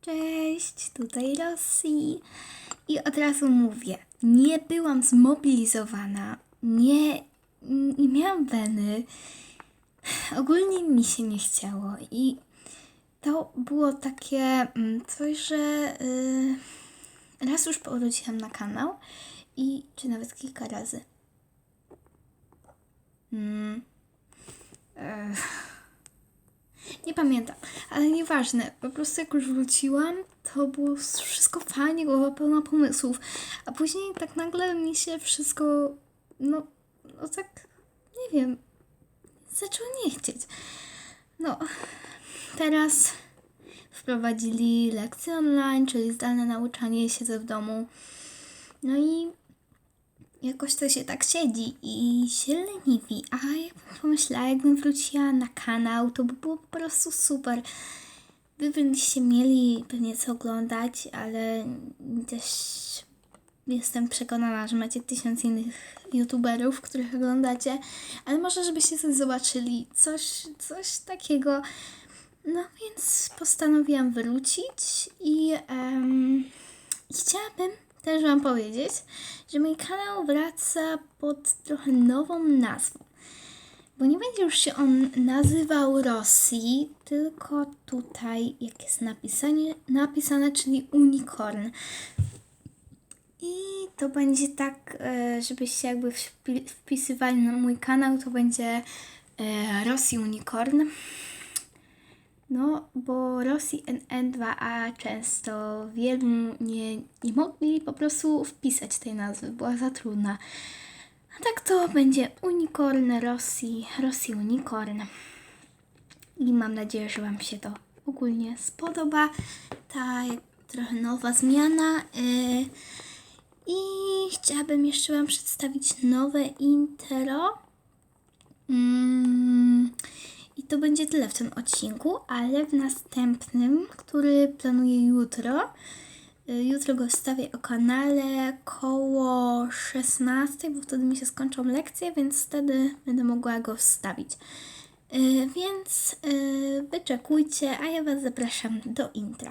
Cześć, tutaj Rosji. I od razu mówię, nie byłam zmobilizowana, nie, nie miałam weny. Ogólnie mi się nie chciało i to było takie mm, coś, że y, raz już powróciłam na kanał i czy nawet kilka razy. Mm. Ech. Nie pamiętam, ale nieważne. Po prostu jak już wróciłam, to było wszystko fajnie, głowa pełna pomysłów. A później tak nagle mi się wszystko, no, no tak, nie wiem, zaczęło nie chcieć. No, teraz wprowadzili lekcje online, czyli zdalne nauczanie się w domu. No i jakoś to się tak siedzi i się leniwi. A jakbym pomyślała, jakbym wróciła na kanał, to by było po prostu super. Wy byście mieli pewnie co oglądać, ale też jestem przekonana, że macie tysiąc innych youtuberów, których oglądacie, ale może żebyście sobie zobaczyli coś, coś takiego. No więc postanowiłam wrócić i i chciałabym też Wam powiedzieć, że mój kanał wraca pod trochę nową nazwą. Bo nie będzie już się on nazywał Rosji, tylko tutaj, jak jest napisanie, napisane, czyli Unicorn. I to będzie tak, e, żebyście jakby wpi- wpisywali na mój kanał, to będzie e, Rosji Unicorn. No, bo Rosji NN2A często wielu nie, nie mogli po prostu wpisać tej nazwy, była za trudna. A tak to będzie Unicorn Rosji, Rosji Unicorn. I mam nadzieję, że Wam się to ogólnie spodoba. Ta trochę nowa zmiana. Yy, I chciałabym jeszcze Wam przedstawić nowe intro. Mm, I to będzie tyle w tym odcinku, ale w następnym, który planuję jutro, y, jutro go wstawię o kanale koło 16, bo wtedy mi się skończą lekcje, więc wtedy będę mogła go wstawić. Y, Więc y, wyczekujcie, a ja Was zapraszam do intra.